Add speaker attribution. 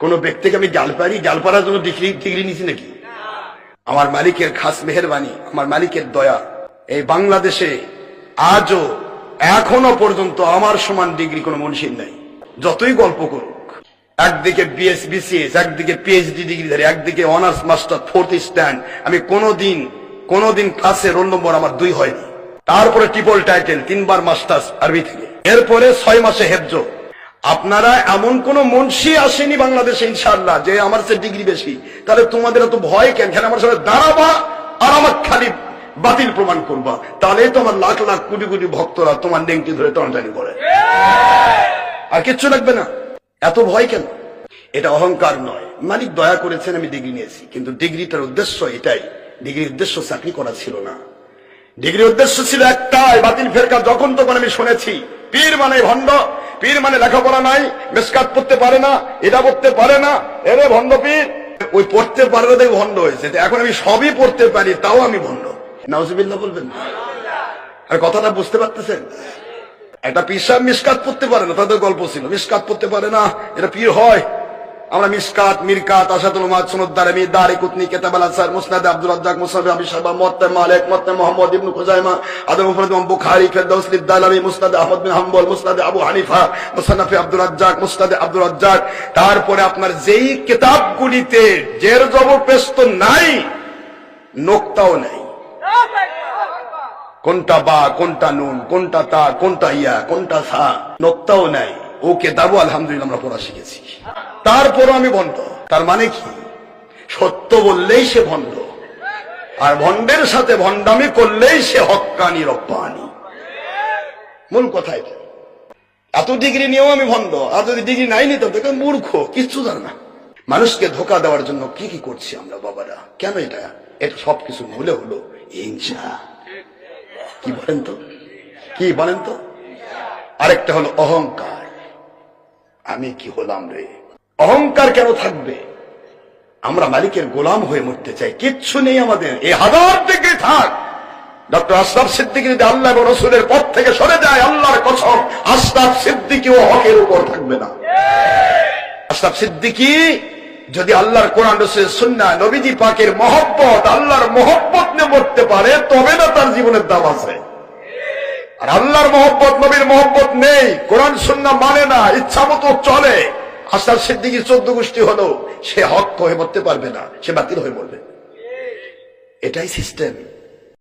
Speaker 1: কোন ব্যক্তিকে আমি গাল পারি গাল পাড়ার জন্য ডিগ্রি নিছি নাকি? আমার মালিকের খাস মেহরবানি, আমার মালিকের দয়া, এই বাংলাদেশে আজও এখনও পর্যন্ত আমার সমান ডিগ্রি কোনো মনীষীর নাই। যতই গল্প করুক, একদিকে বিএস বিসিএস একদিকে পিএইচডি ডিগ্রি ডিগ্রিধারী একদিকে অনার্স মাস্টার ফোর্থ স্ট্যান্ড আমি কোনোদিন কোনোদিন ক্লাসে রোল নম্বর আমার দুই হয়নি। তারপরে ট্রিপল টাইটেল তিনবার মাস্টার্স আরবি থেকে। এরপরে ছয় মাসে হেফজ আপনারা এমন কোন মুন্সি আসেনি বাংলাদেশে, ইনশাআল্লাহ, যে আমার সে ডিগ্রি বেশি। তাহলে তোমাদের এত ভয় কেন? খেলে আমার সাথে দাঁড়াবা আর আমার খালি বাতিল প্রমাণ করবা। তাহলে তো আমার লাখ লাখ কোটি কোটি ভক্তরা তোমার নেংটি ধরে টানাটানি করে। আর কিচ্ছু লাগবে না। এত ভয় কেন? এটা অহংকার নয়। মালিক দয়া করেছেন, আমি ডিগ্রি নিয়েছি। কিন্তু ডিগ্রিটার উদ্দেশ্য এটাই। ডিগ্রির উদ্দেশ্য চাকরি করা ছিল না। ডিগ্রির উদ্দেশ্য ছিল একটাই, বাতিল ফেরকা যখন তখন আমি শুনেছি, পীর মানে ভণ্ড পীর মানে লেখাপড়া নাই, মেসকাত পড়তে পারে না এটা পড়তে পারে না, এরে ভণ্ড পীর। ওই পড়তে পারে না দেখে ভণ্ড হয়েছে এখন আমি সবই পড়তে পারি, তাও আমি ভণ্ড। নাউজুবিল্লাহ বলবেন? আর কথাটা বুঝতে পারতেছেন? একটা পীর সাহেব মিসকাত পড়তে পারে না, তাদের গল্প ছিল, মিসকাত পড়তে পারে না, এটা পীর হয়। আমরা মিসকাত, মিরকাত আসাদুল মাদ সুনুদ্দার আমি দারি কুতনি, কেতাব আল আসার মুসনাদ আব্দুল রাজ্জাক মুসনাদ আবি সাহেবা মুত্তা মালিক মুত্তা মুহাম্মদ ইবনে খুজাইমা, আদম মুফরদ ইমাম বুখারী, ফিরদাউস লিদালামি মুসনাদ আহমদ বিন হাম্বল, মুসনাদ আবু হানিফা মুসনাদ আব্দুল রাজ্জাক, মুসনাদ আব্দুল রাজ্জাক। তারপরে আপনার যেই কিতাবগুলিতে জের জবর পেস্ত নাই, নোক্তাও নাই। কোনটা বা, কোনটা নুন, কোনটা তা, কোনটা ইয়া, কোনটা সা, নোক্তাও নাই। ও কেতাবও আলহামদুলিল্লাহ আমরা পড়া শিখেছি। তারপরও আমি ভণ্ড। তার মানে কি? সত্য বললেই সে ভণ্ড। আর ভণ্ডের সাথে ভণ্ডামি করলেই সে হক্কানি রব্বানি। মূল কথা এটা। এত ডিগ্রি নিয়েও আমি ভণ্ড। আর যদি ডিগ্রি নাই নিতাম তাকে মূর্খ, কিচ্ছু জানে না। মানুষকে ধোকা দেওয়ার জন্য কি কি করছি আমরা, বাবারা? কেন এটা? এটা সবকিছু মূলে হলো হিংসা। কি বলেন তো? কি বলেন তো? আরেকটা হলো অহংকার। আমি কি হলাম রে? অহংকার কেন থাকবে? আমরা মালিকের গোলাম হয়ে মরতে চাই। কিচ্ছু নেই আমাদের। এই হাজার থেকে থাক। ডক্টর আশরাফ সিদ্দিকি যদি আল্লাহ রসুলের পথ থেকে সরে যায়, আল্লাহর কসম, আশরাফ সিদ্দিকিও হকের উপর থাকবে না। আশরাফ সিদ্দিকি যদি আল্লাহর কোরআন রসুল সুন্না নবীজি পাকের মহব্বত, আল্লাহর মহব্বত নিয়ে মরতে পারে, তবে না তার জীবনের দাম আছে। আর আল্লাহর মহব্বত, নবীর মহব্বত নেই। কোরআন সুন্না মানে না, ইচ্ছা মতো চলে। আসার সিদ্দিকি চোদ্দ গোষ্ঠী হলো, সে হক হয়ে মরতে পারবে না, সে বাতিল হয়ে মরবে। এটাই সিস্টেম